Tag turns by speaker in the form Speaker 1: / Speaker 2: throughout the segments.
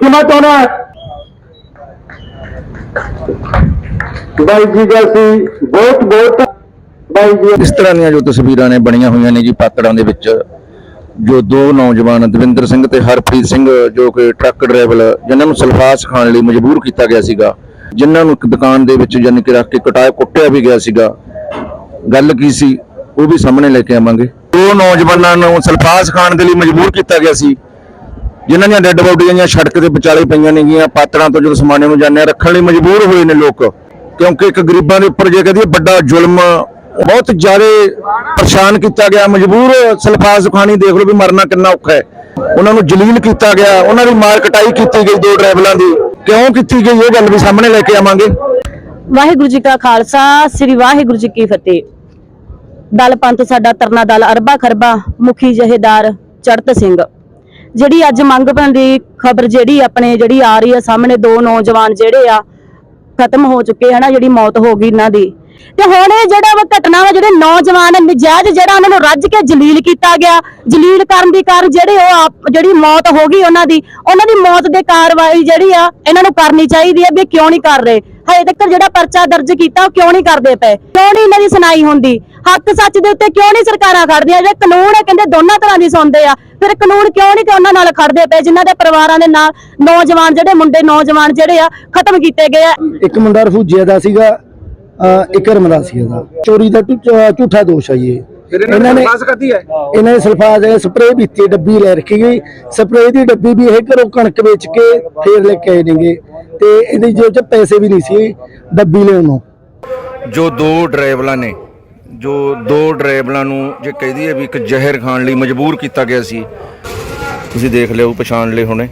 Speaker 1: ਕਿਵੇਂ ਚਾਹੁੰਦਾ ਬਾਈ ਜੀ ਦਾ ਬਹੁਤ ਬਹੁਤ ਬਾਈ ਜੀ
Speaker 2: ਇਸ ਤਰ੍ਹਾਂ ਦੀਆਂ ਜੋ ਤਸਵੀਰਾਂ ਨੇ ਬਣੀਆਂ ਹੋਈਆਂ ਨੇ ਜੀ ਪਾਤੜਾਂ ਦੇ ਵਿੱਚ, ਜੋ ਦੋ ਨੌਜਵਾਨ ਦਵਿੰਦਰ ਸਿੰਘ ਤੇ ਹਰਪ੍ਰੀਤ ਸਿੰਘ, ਜੋ ਕਿ ਟਰੱਕ ਡਰਾਈਵਰ ਜਿਨ੍ਹਾਂ ਨੂੰ ਸਲਫਾਸ ਖਾਣ ਲਈ ਮਜਬੂਰ ਕੀਤਾ ਗਿਆ ਸੀਗਾ, ਜਿਨ੍ਹਾਂ ਨੂੰ ਇੱਕ ਦੁਕਾਨ ਦੇ ਵਿੱਚ ਯਾਨੀ ਕਿ ਰੱਖ ਕੇ ਕਟਾਇਆ, ਕੁੱਟਿਆ ਵੀ ਗਿਆ ਸੀਗਾ। ਗੱਲ ਕੀ ਸੀ? ਉਹ ਵੀ ਸਾਹਮਣੇ ਲੈ ਕੇ ਆਵਾਂਗੇ। ਦੋ ਨੌਜਵਾਨਾਂ ਨੂੰ ਸਲਫਾਸ ਖਾਣ ਦੇ ਲਈ ਮਜਬੂਰ ਕੀਤਾ ਗਿਆ ਸੀ। ਜਿਨ੍ਹਾਂ ਦੀਆਂ ਡੈੱਡ ਬੋਡੀਆਂ ਜਾਂ ਸੜਕ ਦੇ ਵਿਚਾਲੇ ਪਈਆਂ ਨੇਗੀਆਂ, ਪਾਤੜਾਂ ਤੋਂ ਜਦੋਂ ਸਮਾਨੇ ਨੂੰ ਜਾਂਦੇ ਆ, ਰੱਖਣ ਲਈ ਮਜਬੂਰ ਹੋਏ ਨੇ ਲੋਕ। ਕਿਉਂਕਿ ਇੱਕ ਗਰੀਬਾਂ ਦੇ ਉੱਪਰ ਜੇ ਕਹਦੀ ਵੱਡਾ ਜ਼ੁਲਮ, ਬਹੁਤ ਜ਼ਿਆਦਾ ਪਰੇਸ਼ਾਨ ਕੀਤਾ ਗਿਆ। ਮਜਬੂਰ ਸਲਫਾਜ਼ ਖਾਣੀ ਦੇਖ ਲਓ ਵੀ ਮਰਨਾ ਕਿੰਨਾ ਔਖਾ ਹੈ। ਉਹਨਾਂ ਨੂੰ ਜਲੀਲ ਕੀਤਾ ਗਿਆ, ਉਹਨਾਂ ਦੀ ਮਾਰ ਕਟਾਈ ਕੀਤੀ ਗਈ ਦੋ ਡਰਾਈਵਰਾਂ ਦੀ। ਕਿਉਂ ਕੀਤੀ ਗਈ ਇਹ ਗੱਲ ਵੀ ਸਾਹਮਣੇ ਲੈ ਕੇ ਆਵਾਂਗੇ।
Speaker 3: ਵਾਹਿਗੁਰੂ ਜੀ ਕਾ ਖਾਲਸਾ, ਸ੍ਰੀ ਵਾਹਿਗੁਰੂ ਜੀ ਕੀ ਫਤਿਹ। ਦਲ ਪੰਥ ਸਾਡਾ ਤਰਨਾ ਦਲ ਅਰਬਾ ਖਰਬਾ, ਮੁਖੀ ਜਹੇਦਾਰ ਚੜਤ ਸਿੰਘ। ਜਿਹੜੀ ਅੱਜ ਮੰਗ ਦੀ ਖਬਰ ਜਿਹੜੀ ਆਪਣੇ ਜਿਹੜੀ ਆ ਰਹੀ ਹੈ ਸਾਹਮਣੇ ਦੋ ਨੌਜਵਾਨ ਜਿਹੜੇ ਆ ਖਤਮ ਹੋ ਚੁੱਕੇ ਹਨਾ, ਜਿਹੜੀ ਮੌਤ ਹੋ ਗਈ ਇਹਨਾਂ ਦੀ। ਤੇ ਹੁਣ ਇਹ ਜਿਹੜਾ ਵਾ ਘਟਨਾ ਵਾ, ਜਿਹੜੇ ਨੌਜਵਾਨ ਨਜਾਇਜ਼ ਜਿਹੜਾ ਉਹਨਾਂ ਨੂੰ ਰੱਜ ਕੇ ਜਲੀਲ ਕੀਤਾ ਗਿਆ, ਜਲੀਲ ਕਰਨ ਦੀ ਕਾਰਨ ਜਿਹੜੇ ਉਹ ਆਪ, ਜਿਹੜੀ ਮੌਤ ਹੋ ਗਈ ਉਹਨਾਂ ਦੀ ਉਹਨਾਂ ਦੀ ਮੌਤ ਦੇ ਕਾਰਵਾਈ ਜਿਹੜੀ ਆ, ਇਹਨਾਂ ਨੂੰ ਕਰਨੀ ਚਾਹੀਦੀ ਹੈ ਵੀ ਕਿਉਂ ਨਹੀਂ ਕਰ ਰਹੇ। ਹਜੇ ਤੱਕ ਜਿਹੜਾ ਪਰਚਾ ਦਰਜ ਕੀਤਾ ਉਹ ਕਿਉਂ ਨਹੀਂ ਕਰਦੇ ਪਏ? ਕਿਉਂ ਨਹੀਂ ਇਹਨਾਂ ਦੀ ਸੁਣਾਈ ਹੁੰਦੀ? ਹੱਕ ਸੱਚ ਦੇ ਉੱਤੇ ਕਿਉਂ ਨਹੀਂ ਸਰਕਾਰਾਂ ਖੜਦੀਆਂ ਜਿਹੜੇ ਕਾਨੂੰਨ ਹੈ, ਕਹਿੰਦੇ ਦੋਨਾਂ ਤਰ੍ਹਾਂ ਦੀ ਸੁਣਦੇ ਆ। ਫਿਰ ਕਾਨੂੰਨ ਕਿਉਂ ਨਹੀਂ ਤੇ ਉਹਨਾਂ ਨਾਲ ਖੜਦੇ ਪਏ, ਜਿਨ੍ਹਾਂ ਦੇ ਪਰਿਵਾਰਾਂ ਦੇ ਨਾਲ ਨੌਜਵਾਨ ਜਿਹੜੇ ਮੁੰਡੇ, ਨੌਜਵਾਨ ਜਿਹੜੇ ਆ, ਖਤਮ ਕੀਤੇ ਗਏ ਆ।
Speaker 4: ਇੱਕ ਮੁੰਡਾ ਰਫੂਜੇ ਦਾ ਸੀਗਾ ਇੱਕ ਰਮਦਾ ਸੀ ਚੋਰੀ ਦਾ ਝੂਠਾ ਦੋਸ਼ ਆ ਜੀ ਇਹ। ਇਹਨਾਂ ਨੇ
Speaker 2: ਕਰਦੀ ਹੈ?
Speaker 4: ਇਹਨਾਂ ਨੇ ਸਲਫਾਜ਼ ਸਪਰੇਅ ਪੀਤੀ ਡੱਬੀ ਲੈ ਰੱਖੀ ਗਈ। ਸਪਰੇਅ ਦੀ ਡੱਬੀ ਵੀ ਇਹ ਘਰੋਂ ਕਣਕ ਵੇਚ ਕੇ ਫੇਰ ਲੈ ਕੇ ਆਏ ਨੇਗੇ। ਤੇ ਇਹਦੀ ਜੇਬ 'ਚ ਪੈਸੇ ਵੀ ਨਹੀਂ ਸੀ ਡੱਬੀ ਲੈਣ ਨੂੰ।
Speaker 2: ਜੋ ਦੋ ਡਰਾਈਵਰਾਂ ਨੇ ਜੋ ਦੋ ਡਰਾਈਵਰਾਂ ਨੂੰ ਜੇ ਕਹਿ ਦਈਏ ਵੀ ਇੱਕ ਜ਼ਹਿਰ ਖਾਣ ਲਈ ਮਜਬੂਰ ਕੀਤਾ ਗਿਆ ਸੀ ਤੁਸੀਂ ਦੇਖ ਲਿਓ ਪਛਾਣ ਲਏ ਹੋਣੇ।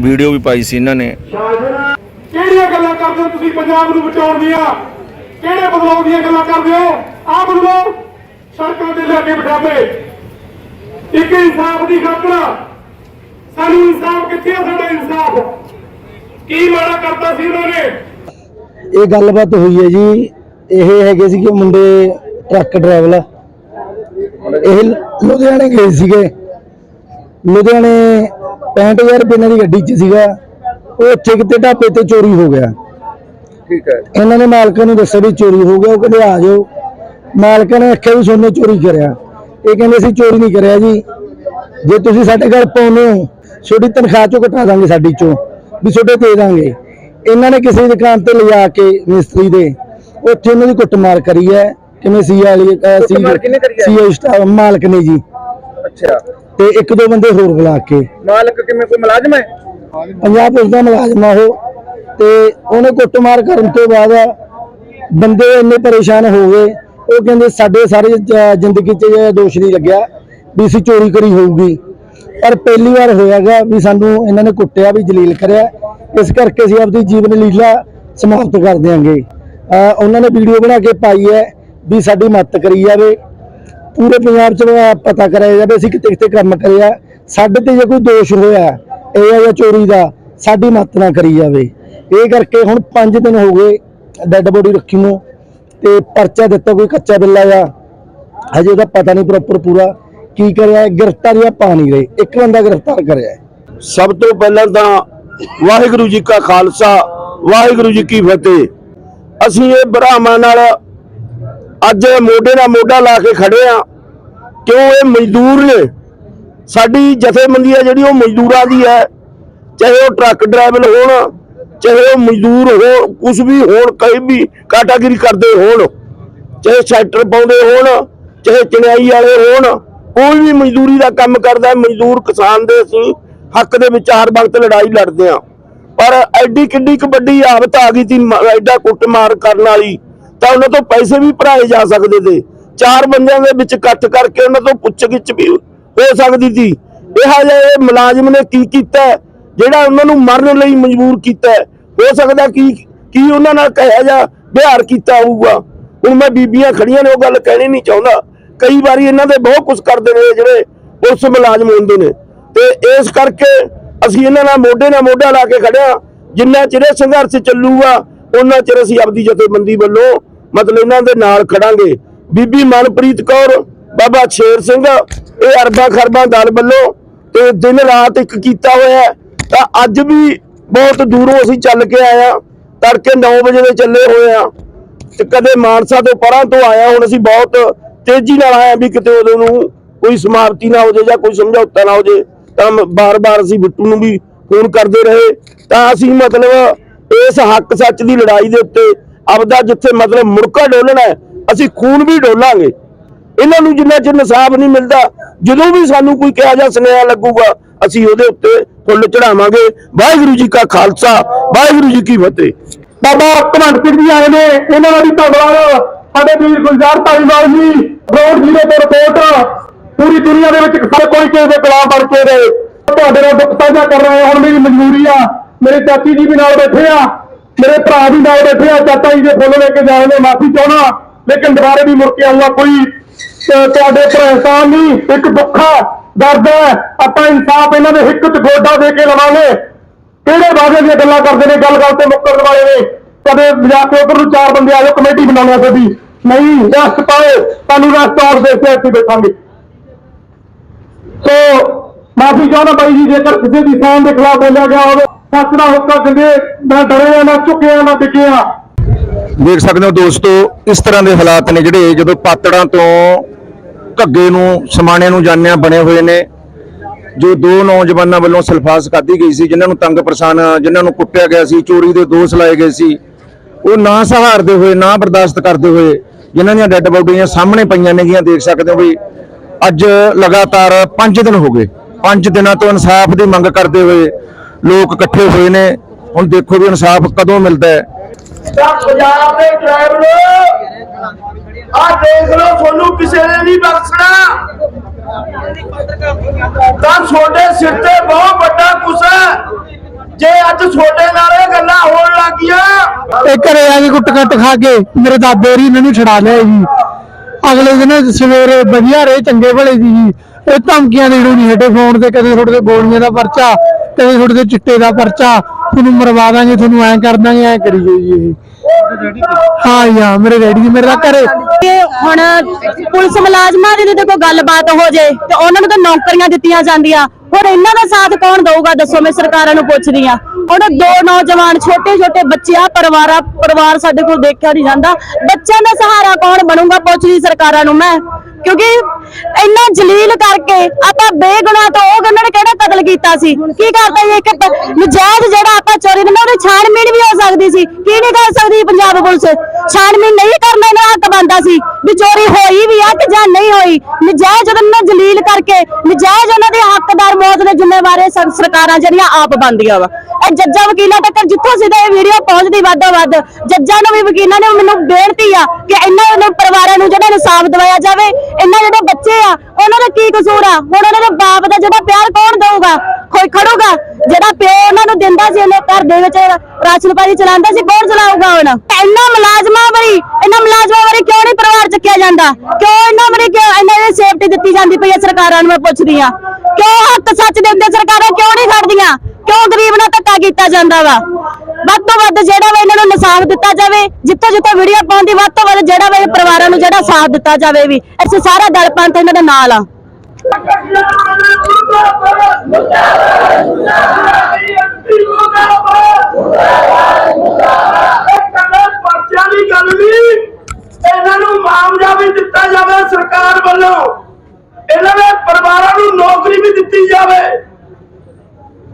Speaker 2: ਵੀਡੀਓ ਵੀ ਪਾਈ ਸੀ ਇਹਨਾਂ ਨੇ।
Speaker 1: ਕਿਹੜੀਆਂ ਗੱਲਾਂ ਕਰਦੇ ਹੋ ਤੁਸੀਂ? ਪੰਜਾਬ ਨੂੰ ਬਚਾਉਣ ਦੀਆਂ। ਕਿਹੜੇ ਬਦਲਾਅ ਦੀਆਂ ਗੱਲਾਂ ਕਰਦੇ ਹੋ? ਆਹ ਬਦਲਾਅ ਸੜਕਾਂ ਤੇ ਲੈ ਕੇ ਬਿਠਾਵੇ। ਇੱਕ ਇਨਸਾਫ ਦੀ ਖਾਤਰ ਸਾਨੂੰ ਇਨਸਾਫ ਕਿੱਥੇ ਆ ਸਾਡਾ ਇਨਸਾਫ? ਕੀ ਮਾੜਾ ਕਰਤਾ ਸੀ ਉਹਨਾਂ ਨੇ?
Speaker 4: ਇਹ ਗੱਲਬਾਤ ਹੋਈ ਹੈ ਜੀ ਇਹ ਹੈਗੇ ਸੀਗੇ ਮੁੰਡੇ ਟਰੱਕ ਡਰਾਈਵਰ। ਇਹ ਲੁਧਿਆਣੇ ਗਏ ਸੀਗੇ। ਲੁਧਿਆਣੇ 65000 ਰੁਪਏ ਦੀ ਗੱਡੀ 'ਚ ਸੀਗਾ। ਉਹ ਉੱਥੇ ਕਿਤੇ ਢਾਬੇ ਤੇ ਚੋਰੀ ਹੋ ਗਿਆ।
Speaker 2: ਠੀਕ ਹੈ।
Speaker 4: ਇਹਨਾਂ ਨੇ ਮਾਲਕਾਂ ਨੂੰ ਦੱਸਿਆ ਵੀ ਚੋਰੀ ਹੋ ਗਿਆ ਉਹ ਕਹਿੰਦੇ ਆ ਜਾਓ। ਮਾਲਕਾਂ ਨੇ ਆਖਿਆ ਵੀ ਸੋਨੇ ਚੋਰੀ ਕਰਿਆ। ਇਹ ਕਹਿੰਦੇ ਅਸੀਂ ਚੋਰੀ ਨਹੀਂ ਕਰਿਆ ਜੀ। ਜੇ ਤੁਸੀਂ ਸਾਡੇ ਘਰ ਪਾਉਨੇ ਹੋ ਛੋਟੀ ਤਨਖਾਹ ਚੋਂ ਘਟਾ ਦਾਂਗੇ ਸਾਡੀ ਚੋਂ ਵੀ ਛੋਟੇ ਦੇ ਦਾਂਗੇ ਇਹਨਾਂ ਨੇ ਕਿਸੇ ਦੁਕਾਨ ਤੇ ਲਿਜਾ ਕੇ ਮਿਸਤਰੀ ਦੇ ਉੱਥੇ ਉਹਨਾਂ ਦੀ ਕੁੱਟਮਾਰ ਕਰੀ ਹੈ। ਕਿਵੇਂ ਸੀ ਵਾਲੀ ਸੀ? ਸੀ ਸਟਾਫ ਮਾਲਕ ਨੇ ਜੀ।
Speaker 2: ਅੱਛਾ।
Speaker 4: ਤੇ ਇੱਕ ਦੋ ਬੰਦੇ ਹੋਰ ਬੁਲਾ ਕੇ।
Speaker 2: ਮਾਲਕ ਕਿਵੇਂ ਕੋਈ ਮੁਲਾਜ਼ਮ ਹੈ?
Speaker 4: ਪੰਜਾਬ ਪੁਲਿਸ ਦਾ ਮੁਲਾਜ਼ਮ ਆ ਉਹ। ਤੇ ਉਹਨੇ ਕੁੱਟਮਾਰ ਕਰਨ ਤੋਂ ਬਾਅਦ ਬੰਦੇ ਇੰਨੇ ਪਰੇਸ਼ਾਨ ਹੋ ਗਏ ਉਹ ਕਹਿੰਦੇ ਸਾਡੇ ਸਾਰੇ ਜ- ਜ਼ਿੰਦਗੀ 'ਚ ਇਹ ਦੋਸ਼ ਨਹੀਂ ਲੱਗਿਆ ਵੀ ਅਸੀਂ ਚੋਰੀ ਕਰੀ ਹੋਊਗੀ। ਪਰ ਪਹਿਲੀ ਵਾਰ ਹੋਇਆਗਾ ਵੀ ਸਾਨੂੰ ਇਹਨਾਂ ਨੇ ਕੁੱਟਿਆ, ਵੀ ਜਲੀਲ ਕਰਿਆ। ਇਸ ਕਰਕੇ ਅਸੀਂ ਆਪਣੀ ਜੀਵਨ ਲੀਲਾ ਸਮਾਪਤ ਕਰ ਦਿਆਂਗੇ। ਅਹ ਉਹਨਾਂ ਨੇ ਵੀਡੀਓ ਬਣਾ ਕੇ ਪਾਈ ਹੈ ਵੀ ਸਾਡੀ ਮਦਦ ਕਰੀ ਜਾਵੇ। ਪੂਰੇ ਪੰਜਾਬ 'ਚ ਪਤਾ ਕਰਿਆ ਜਾਵੇ ਅਸੀਂ ਕਿਤੇ ਕਿਤੇ ਕੰਮ ਕਰਿਆ ਸਾਡੇ ਤੇ ਜੇ ਕੋਈ ਦੋਸ਼ ਹੋਇਆ, ਇਹ ਜਾਂ ਚੋਰੀ ਦਾ, ਸਾਡੀ ਮਦਦ ਨਾ ਕਰੀ ਜਾਵੇ। ਇਹ ਕਰਕੇ ਹੁਣ 5 ਦਿਨ ਹੋ ਗਏ, ਡੈੱਡ ਬੋਡੀ ਰੱਖੀ ਨੂੰ। ਤੇ ਪਰਚਾ ਦਿੱਤਾ ਕੋਈ ਕੱਚਾ ਬਿੱਲਾ ਆ ਹਜੇ ਉਹਦਾ ਪਤਾ ਨਹੀਂ ਪ੍ਰੋਪਰ ਪੂਰਾ। ਕੀ ਕਰਿਆ? ਹੈ, ਗ੍ਰਿਫਤਾਰੀਆਂ ਪਾ ਨਹੀਂ ਰਹੇ। ਇੱਕ ਬੰਦਾ ਗ੍ਰਿਫਤਾਰ ਕਰਿਆ
Speaker 5: ਸਭ ਤੋਂ ਪਹਿਲਾਂ ਤਾਂ ਵਾਹਿਗੁਰੂ ਜੀ ਕਾ ਖਾਲਸਾ ਵਾਹਿਗੁਰੂ ਜੀ ਕੀ ਫਤਿਹ। ਅਸੀਂ ਇਹ ਭਰਾਵਾਂ ਨਾਲ ਅੱਜ ਮੋਢੇ ਨਾਲ ਮੋਢਾ ਲਾ ਕੇ ਖੜੇ ਆ ਕਿਉਂ ਇਹ ਮਜ਼ਦੂਰ ਨੇ। ਸਾਡੀ ਜਥੇਬੰਦੀ ਹੈ ਜਿਹੜੀ ਉਹ ਮਜ਼ਦੂਰਾਂ ਦੀ ਹੈ। ਚਾਹੇ ਉਹ ਟਰੱਕ ਡਰਾਈਵਰ ਹੋਣ ਚਾਹੇ ਉਹ ਮਜ਼ਦੂਰ ਹੋ ਕੁਝ ਵੀ ਹੋਣ, ਕਈ ਵੀ ਕਾਟਾਗਰੀ ਕਰਦੇ ਹੋਣ, ਚਾਹੇ ਸੈਕਟਰ ਪਾਉਂਦੇ ਹੋਣ, ਚਾਹੇ ਚਣਾਈ ਵਾਲੇ ਹੋਣ, ਕੋਈ ਵੀ ਮਜ਼ਦੂਰੀ ਦਾ ਕੰਮ ਕਰਦਾ ਮਜ਼ਦੂਰ ਕਿਸਾਨ ਦੇ ਅਸੀਂ ਹੱਕ ਦੇ ਵਿੱਚ ਹਰ ਵਕਤ ਲੜਾਈ ਲੜਦੇ ਆ ਪਰ ਐਡੀ ਕਿੱਡੀ ਕੁ ਵੱਡੀ ਆਫਤ ਆ ਗਈ ਸੀ ਮ- ਐਡਾ ਕੁੱਟਮਾਰ ਕਰਨ ਵਾਲੀ, ਤਾਂ ਉਹਨਾਂ ਤੋਂ ਪੈਸੇ ਵੀ ਭਰਾਏ ਜਾ ਸਕਦੇ ਤੇ ਚਾਰ ਬੰਦਿਆਂ ਦੇ ਵਿੱਚ ਇਕੱਠ ਕਰਕੇ ਉਹਨਾਂ ਤੋਂ ਪੁੱਛਗਿੱਛ ਵੀ ਹੋ ਸਕਦੀ ਸੀ। ਇਹ ਜਿਹਾ ਮੁਲਾਜ਼ਮ ਨੇ ਕੀ ਕੀਤਾ ਜਿਹੜਾ ਉਹਨਾਂ ਨੂੰ ਮਰਨ ਲਈ ਮਜਬੂਰ ਕੀਤਾ ਹੋ ਸਕਦਾ ਕੀ ਕੀ ਉਹਨਾਂ ਨਾਲ ਕਹਿਆ ਜਾ ਵਿਹਾਰ ਕੀਤਾ ਹੋਊਗਾ? ਹੁਣ ਮੈਂ ਬੀਬੀਆਂ ਖੜੀਆਂ ਨੇ, ਉਹ ਗੱਲ ਕਹਿਣੀ ਨਹੀਂ ਚਾਹੁੰਦਾ। ਕਈ ਵਾਰੀ ਇਹਨਾਂ ਦੇ ਬਹੁਤ ਕੁਝ ਕਰਦੇ ਨੇ, ਜਿਹੜੇ ਪੁਲਿਸ ਮੁਲਾਜ਼ਮ ਹੁੰਦੇ ਨੇ। ਤੇ ਇਸ ਕਰਕੇ ਅਸੀਂ ਇਹਨਾਂ ਨਾਲ ਮੋਢੇ ਨਾਲ ਮੋਢਾ ਲਾ ਕੇ ਖੜਿਆ ਜਿੰਨਾ ਚਿਰ ਸੰਘਰਸ਼ ਚੱਲੂਗਾ, ਉਹਨਾਂ ਚਿਰ ਅਸੀਂ ਆਪਦੀ ਜਥੇਬੰਦੀ ਵੱਲੋਂ ਮਤਲਬ ਇਹਨਾਂ ਦੇ ਨਾਲ ਖੜਾਂਗੇ। ਬੀਬੀ ਮਨਪ੍ਰੀਤ ਕੌਰ, ਬਾਬਾ ਸ਼ੇਰ ਸਿੰਘ, ਇਹ ਅਰਬਾਂ ਖਰਬਾਂ ਦਲ ਵੱਲੋਂ ਤੇ ਦਿਨ ਰਾਤ ਇੱਕ ਕੀਤਾ ਹੋਇਆ ਤਾਂ ਅੱਜ ਵੀ ਬਹੁਤ ਦੂਰੋਂ ਅਸੀਂ ਚੱਲ ਕੇ ਆਏ ਆ ਤੜਕੇ 9 ਵਜੇ ਦੇ ਚੱਲੇ ਹੋਏ ਆ ਤੇ ਕਦੇ ਮਾਨਸਾ ਤੋਂ ਪਰਾਂ ਤੋਂ ਆਇਆ। ਹੁਣ ਅਸੀਂ ਬਹੁਤ ਤੇਜ਼ੀ ਨਾਲ ਆਏ ਆ ਵੀ ਕਿਤੇ ਉਦੋਂ ਨੂੰ ਕੋਈ ਸਮਾਪਤੀ ਨਾ ਹੋ ਜਾਏ ਜਾਂ ਕੋਈ ਸਮਝੌਤਾ ਨਾ ਹੋ ਜਾਏ, ਤਾਂ ਬਾਰ-ਬਾਰ ਅਸੀਂ ਬਿੱਟੂ ਨੂੰ ਵੀ ਫੋਨ ਕਰਦੇ ਰਹੇ। ਤਾਂ ਅਸੀਂ ਮਤਲਬ ਇਸ ਹੱਕ ਸੱਚ ਦੀ ਲੜਾਈ ਦੇ ਉੱਤੇ ਆਪਦਾ ਜਿੱਥੇ ਮਤਲਬ ਮੁੜਕਾ ਡੋਲਣਾ ਅਸੀਂ ਖੂਨ ਵੀ ਡੋਲਾਂਗੇ। ਇਹਨਾਂ ਨੂੰ ਜਿੰਨਾ ਚਿਰ ਇਨਸਾਫ ਨਹੀਂ ਮਿਲਦਾ, ਜਦੋਂ ਵੀ ਸਾਨੂੰ ਕੋਈ ਕਿਹਾ ਜਾ ਸੁਨੇਹਾ ਲੱਗੂਗਾ, ਅਸੀਂ ਉਹਦੇ ਉੱਤੇ ਫੁੱਲ ਚੜਾਵਾਂਗੇ। ਵਾਹਿਗੁਰੂ ਜੀ ਕਾ ਖਾਲਸਾ, ਵਾਹਿਗੁਰੂ ਜੀ ਕੀ ਫਤਿਹ।
Speaker 1: ਬਾਬਾ ਘਮੰਡ ਸਿੰਘ ਜੀ ਆਏ ਨੇ, ਇਹਨਾਂ ਦਾ ਵੀ ਧੰਨਵਾਦ। ਸਾਡੇ ਵੀਰ ਗੁਲਜ਼ਾਰ ਧਾਲੀਵਾਲ ਜੀ, ਰੋਡ ਜ਼ੀਰੋ ਤੋਂ ਰਿਪੋਰਟ ਪੂਰੀ ਦੁਨੀਆ ਦੇ ਵਿੱਚ ਸਾਰੇ ਕੋਈ ਕਿਸੇ ਦੇ ਗੁਲਾਮ ਬਣ ਕੇ ਰਹੇ ਤੁਹਾਡੇ ਨਾਲ ਦੁੱਖ ਸਾਂਝਾ ਕਰ ਰਹੇ ਹਾਂ। ਹੁਣ ਮੇਰੀ ਮਜਬੂਰੀ ਆ, ਮੇਰੇ ਚਾਚੀ ਜੀ ਵੀ ਨਾਲ ਬੈਠੇ ਆ, ਮੇਰੇ ਭਰਾ ਵੀ ਨਾਲ ਬੈਠੇ ਆ। ਚਾਚਾ ਜੀ ਦੇ ਫੁੱਲ ਲੈ ਕੇ ਜਾਣੇ ਨੇ, ਮਾਫੀ ਚਾਹਣਾ ਲੇਕਿਨ ਦੁਬਾਰੇ ਵੀ ਮੁੜ ਕੇ ਆਊਗਾ ਕੋਈ। ਤੁਹਾਡੇ ਉੱਪਰ ਅਹਿਸਾਨ ਨਹੀਂ ਇੱਕ ਦੁੱਖਾ ਦਰਦ ਹੈ, ਆਪਾਂ ਇਨਸਾਫ ਇਹਨਾਂ ਦੇ ਹਿੱਕ 'ਚ ਗੋਡਾ ਦੇ ਕੇ ਲਵਾਂਗੇ। ਕਿਹੜੇ ਵਾਅਦੇ ਦੀਆਂ ਗੱਲਾਂ ਕਰਦੇ ਨੇ ਗੱਲ ਗੱਲ ਤੇ ਮੁੱਕਰਨ ਵਾਲੇ ਨੇ? ਕਦੇ ਜਾ ਕੇ ਉੱਪਰ ਨੂੰ ਚਾਰ ਬੰਦੇ ਆ ਕਮੇਟੀ ਬਣਾਉਣੀ ਤੁਹਾਡੀ। ਨਹੀਂ, ਰਸਤ ਪਾਓ, ਤੁਹਾਨੂੰ ਰਸਤ ਆਉਣ ਦੇ ਇੱਥੇ ਇੱਥੇ ਬੈਠਾਂਗੇ। ਸੋ, ਮਾਫੀ ਚਾਹਣਾ ਬਾਈ ਜੀ, ਜੇਕਰ ਕਿਸੇ ਦੀ ਸ਼ਾਨ ਦੇ ਖਿਲਾਫ ਬੋਲਿਆ ਗਿਆ ਹੋਵੇ, ਸੱਚ ਦਾ ਹੁਕਮ ਦਿੰਦੇ ਨਾ ਡਰੇ ਆ, ਨਾ ਝੁਕਿਆ ਨਾ ਟਿਕੇ ਆ।
Speaker 2: ਦੇਖ ਸਕਦੇ ਹੋ ਦੋਸਤੋ, ਇਸ ਤਰ੍ਹਾਂ ਦੇ ਹਾਲਾਤ ਨੇ ਜਿਹੜੇ ਜਦੋਂ ਪਾਤੜਾਂ ਤੋਂ ਘੱਗੇ ਨੂੰ, ਸਮਾਣੇ ਨੂੰ ਜਾਣਿਆ ਬਣੇ ਹੋਏ ਨੇ, ਜੋ ਦੋ ਨੌਜਵਾਨਾਂ ਵੱਲੋਂ ਸਲਫਾਸ ਖਾਧੀ ਗਈ ਸੀ, ਜਿਨ੍ਹਾਂ ਨੂੰ ਤੰਗ ਪਰੇਸ਼ਾਨ, ਜਿਨ੍ਹਾਂ ਨੂੰ ਕੁੱਟਿਆ ਗਿਆ ਸੀ, ਚੋਰੀ ਦੇ ਦੋਸ਼ ਲਾਏ ਗਏ ਸੀ, ਉਹ ਨਾ ਸਹਾਰਦੇ ਹੋਏ, ਨਾ ਬਰਦਾਸ਼ਤ ਕਰਦੇ ਹੋਏ, ਜਿਨ੍ਹਾਂ ਦੀਆਂ ਡੈੱਡ ਬਾਡੀਆਂ ਸਾਹਮਣੇ ਪਈਆਂ ਨੇਗੀਆਂ, ਦੇਖ ਸਕਦੇ ਹੋ ਵੀ ਅੱਜ ਲਗਾਤਾਰ 5 ਦਿਨ ਹੋ ਗਏ 5 ਦਿਨਾਂ ਤੋਂ ਇਨਸਾਫ ਦੀ ਮੰਗ ਕਰਦੇ ਹੋਏ ਲੋਕ ਇਕੱਠੇ ਹੋਏ ਨੇ, ਹੁਣ ਦੇਖੋ ਵੀ ਇਨਸਾਫ ਕਦੋਂ ਮਿਲਦਾ ਹੈ।
Speaker 5: ਤਾਂ ਪੰਜਾਬ ਦੇ ਡਰਾਈਵਰ ਆ ਦੇਖ ਲਓ, ਤੁਹਾਨੂੰ ਕਿਸੇ ਨੇ ਨਹੀਂ ਬਖਸ਼ਣਾ। ਤਾਂ ਤੁਹਾਡੇ ਸਿਰ ਤੇ ਬਹੁਤ ਵੱਡਾ ਗੁੱਸਾ ਜੇ ਅੱਜ ਤੁਹਾਡੇ ਨਾਲ ਇਹ ਗੱਲਾਂ ਹੋਣ ਲੱਗੀਆਂ।
Speaker 4: ਇਹ ਘਰੇ ਆ ਕੇ ਕੁੱਟ ਕੱਟ ਖਾ ਕੇ ਮੇਰੇ ਦਾਦੇ ਹੋਰੀ ਇਹਨਾਂ ਨੂੰ ਛਡਾ ਲਿਆ ਜੀ ਅਗਲੇ ਦਿਨ ਸਵੇਰੇ ਵਧੀਆ ਰਹੇ, ਚੰਗੇ ਭਲੇ ਸੀ। ਜੀ ਇਹ ਧਮਕੀਆਂ ਦੇ ਨਹੀਂ ਹਟੇ, ਫੋਨ ਤੇ ਕਦੇ ਤੁਹਾਡੇ ਤੇ ਗੋਲੀਆਂ ਦਾ ਪਰਚਾ। ਕਦੇ ਤੁਹਾਡੇ ਤੇ ਚਿੱਟੇ ਦਾ ਪਰਚਾ ਤੁਹਾਨੂੰ ਮਰਵਾ ਦਾਂਗੇ, ਤੁਹਾਨੂੰ ਐਂ ਕਰ ਦਾਂਗੇ, ਐਂ ਕਰੀ ਜਾਓ ਜੀ ਇਹ। ਹਾਂ ਯਾ ਮੇਰੇ ਡੈਡੀ ਜੀ, ਮੇਰੇ ਦਾ ਘਰੇ
Speaker 3: ਕਿ ਹੁਣ ਪੁਲਿਸ ਮੁਲਾਜ਼ਮਾਂ ਦੀ ਜਦੋਂ ਕੋਈ ਗੱਲਬਾਤ ਹੋ ਜੇ, ਤੇ ਉਹਨਾਂ ਨੂੰ ਤਾਂ ਨੌਕਰੀਆਂ ਦਿੱਤੀਆਂ ਜਾਂਦੀਆਂ। ਹੁਣ ਇਹਨਾਂ ਦਾ ਸਾਥ ਕੌਣ ਦਊਗਾ? ਦੱਸੋ, ਮੈਂ ਸਰਕਾਰਾਂ ਨੂੰ ਪੁੱਛਦੀ ਆ ਹੁਣ ਦੋ ਨੌਜਵਾਨ ਛੋਟੇ ਛੋਟੇ ਬੱਚੇ ਪਰਿਵਾਰਾ ਪਰਿਵਾਰ ਸਾਡੇ ਕੋਲ ਦੇਖਿਆ ਨਹੀਂ ਜਾਂਦਾ। ਬੱਚਿਆਂ ਦਾ ਸਹਾਰਾ ਕੌਣ ਬਣੂਗਾ? ਪੁੱਛਦੀ ਸਰਕਾਰਾਂ ਨੂੰ ਮੈਂ। ਕਿਉਂਕਿ ਇੰਨਾ ਜਲੀਲ ਕਰਕੇ ਆਪਾਂ ਬੇਗੁਨਾਹ ਤੋਂ ਉਹ ਉਹਨਾਂ ਨੇ ਕਿਹੜਾ ਕਤਲ ਕੀਤਾ ਸੀ। ਕੀ ਕਰਦਾ ਇਹ ਇੱਕ ਨਜਾਇਜ਼ ਜਿਹੜਾ ਆਪਾਂ ਚੋਰੀ ਦਿੰਦੇ ਉਹਦੀ ਛਾਣਬੀਣ ਵੀ ਹੋ ਸਕਦੀ ਸੀ। ਕੀ ਨਹੀਂ ਕਰ ਸਕਦੀ ਪੰਜਾਬ ਪੁਲਿਸ? ਛਾਣਬੀਣ ਨਹੀਂ ਕਰਨਾ ਇਹਨਾਂ ਹੱਕ ਬਣਦਾ ਸੀ ਵੀ ਚੋਰੀ ਹੋਈ ਵੀ ਆ ਕਿ ਜਾਂ ਨਹੀਂ ਹੋਈ। ਨਜਾਇਜ਼ ਉਹਨਾਂ ਜਲੀਲ ਕਰਕੇ, ਨਜਾਇਜ਼ ਉਹਨਾਂ ਦੇ ਹੱਕਦਾਰ ਮੌਤ ਦੇ ਜ਼ਿੰਮੇਵਾਰ ਸਰਕਾਰਾਂ ਜਿਹੜੀਆਂ ਆਪ ਬਣਦੀਆਂ ਵਾ। ਇਹ ਜੱਜਾਂ ਵਕੀਲਾਂ ਤੱਕ ਜਿੱਥੋਂ ਸਿੱਧਾ ਇਹ ਵੀਡੀਓ ਪਹੁੰਚਦੀ ਵੱਧੋ ਵੱਧ, ਜੱਜਾਂ ਨੂੰ ਵੀ ਵਕੀਲਾਂ ਨੇ ਮੈਨੂੰ ਬੇਨਤੀ ਆ ਕਿ ਇਹਨਾਂ ਨੂੰ ਪਰਿਵਾਰਾਂ ਨੂੰ ਜਿਹੜਾ ਇਨਸਾਫ ਦਿਵਾਇਆ ਜਾਵੇ, ਇਹਨਾਂ ਜਿਹੜੇ ਬੱਚੇ ਆ, ਉਹਨਾਂ ਦਾ ਕੀ ਕਸੂਰ ਆ? ਹੁਣ ਉਹਨਾਂ ਦੇ ਬਾਪ ਦਾ ਜਿਹੜਾ ਪਿਆਰ ਕੌਣ ਦਊਗਾ? ਕੋਈ ਖੜੂਗਾ? ਜਿਹੜਾ ਪਿਓ ਉਹਨਾਂ ਨੂੰ ਦਿੰਦਾ ਸੀ, ਉਹਨੇ ਘਰ ਦੇ ਵਿੱਚ ਰਾਸ਼ਨ ਪਾਣੀ ਚਲਾਉਂਦਾ ਸੀ, ਕੌਣ ਚਲਾਊਗਾ ਹੁਣ? ਇਹਨਾਂ ਮੁਲਾਜ਼ਮਾਂ ਵਰੀ, ਇਹਨਾਂ ਮੁਲਾਜ਼ਮਾਂ ਵਰੀ ਕਿਉਂ ਨਹੀਂ ਪਰਿਵਾਰ ਚੱਕਿਆ ਜਾਂਦਾ? ਕਿਉਂ ਇਹਨਾਂ ਵਰੀ ਕਿਉਂ ਇਹਨਾਂ ਦੀ ਸੇਫਟੀ ਦਿੱਤੀ ਜਾਂਦੀ ਪਈ ਹੈ ਸਰਕਾਰਾਂ ਨੂੰ, ਮੈਂ ਪੁੱਛਦੀ ਆ ਕਿਉਂ ਹੱਕ ਸੱਚ ਦਿੰਦੇ ਸਰਕਾਰਾਂ? ਕਿਉਂ ਨਹੀਂ ਖੜਦੀਆਂ? ਕਿਉਂ ਗਰੀਬ ਨਾਲ ਧੱਕਾ ਕੀਤਾ ਜਾਂਦਾ ਵਾ? ਵੱਧ ਤੋਂ ਵੱਧ ਜਿਹੜਾ ਵਾ ਇਹਨਾਂ ਨੂੰ ਇਨਸਾਫ ਦਿੱਤਾ ਜਾਵੇ, ਜਿੱਥੋਂ ਜਿੱਥੇ ਵੀਡੀਓ ਪਾਉਂਦੀ ਵੱਧ ਤੋਂ ਵੱਧ ਜਿਹੜਾ ਵਾ ਇਹ ਪਰਿਵਾਰਾਂ ਨੂੰ ਜਿਹੜਾ ਸਾਥ ਦਿੱਤਾ ਜਾਵੇ ਵੀ, ਅਸੀਂ ਸਾਰਾ ਦਲ ਪੰਥ ਇਹਨਾਂ ਦੇ ਨਾਲ ਆ
Speaker 5: ਪਰਚਿਆਂ ਦੀ ਗੱਲ ਨਹੀਂ ਇਹਨਾਂ ਨੂੰ ਮੁਆਵਜ਼ਾ ਵੀ ਦਿੱਤਾ ਜਾਵੇ ਸਰਕਾਰ ਵੱਲੋਂ ਇਹਨਾਂ ਦੇ ਪਰਿਵਾਰਾਂ ਨੂੰ ਨੌਕਰੀ ਵੀ ਦਿੱਤੀ ਜਾਵੇ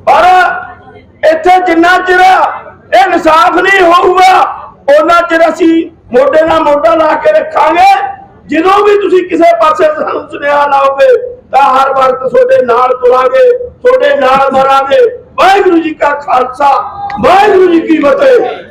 Speaker 5: ਪਰ ਇੱਥੇ ਜਿੰਨਾ ਚਿਰ ਇਹ ਇਨਸਾਫ ਨਹੀਂ ਹੋਊਗਾ। ਉਹਨਾਂ ਚਿਰ ਅਸੀਂ ਮੋਢੇ ਨਾਲ ਮੋਢਾ ਲਾ ਕੇ ਰੱਖਾਂਗੇ। ਜਦੋਂ ਵੀ ਤੁਸੀਂ ਕਿਸੇ ਪਾਸੇ ਸਾਨੂੰ ਸੁਨੇਹਾ ਲਾਓਗੇ, ਤਾਂ ਹਰ ਵਕਤ ਤੁਹਾਡੇ ਨਾਲ ਤੁਰਾਂਗੇ, ਤੁਹਾਡੇ ਨਾਲ ਮਰਾਂਗੇ। ਵਾਹਿਗੁਰੂ ਜੀ ਕਾ ਖਾਲਸਾ, ਵਾਹਿਗੁਰੂ ਜੀ ਕੀ ਫਤਿਹ।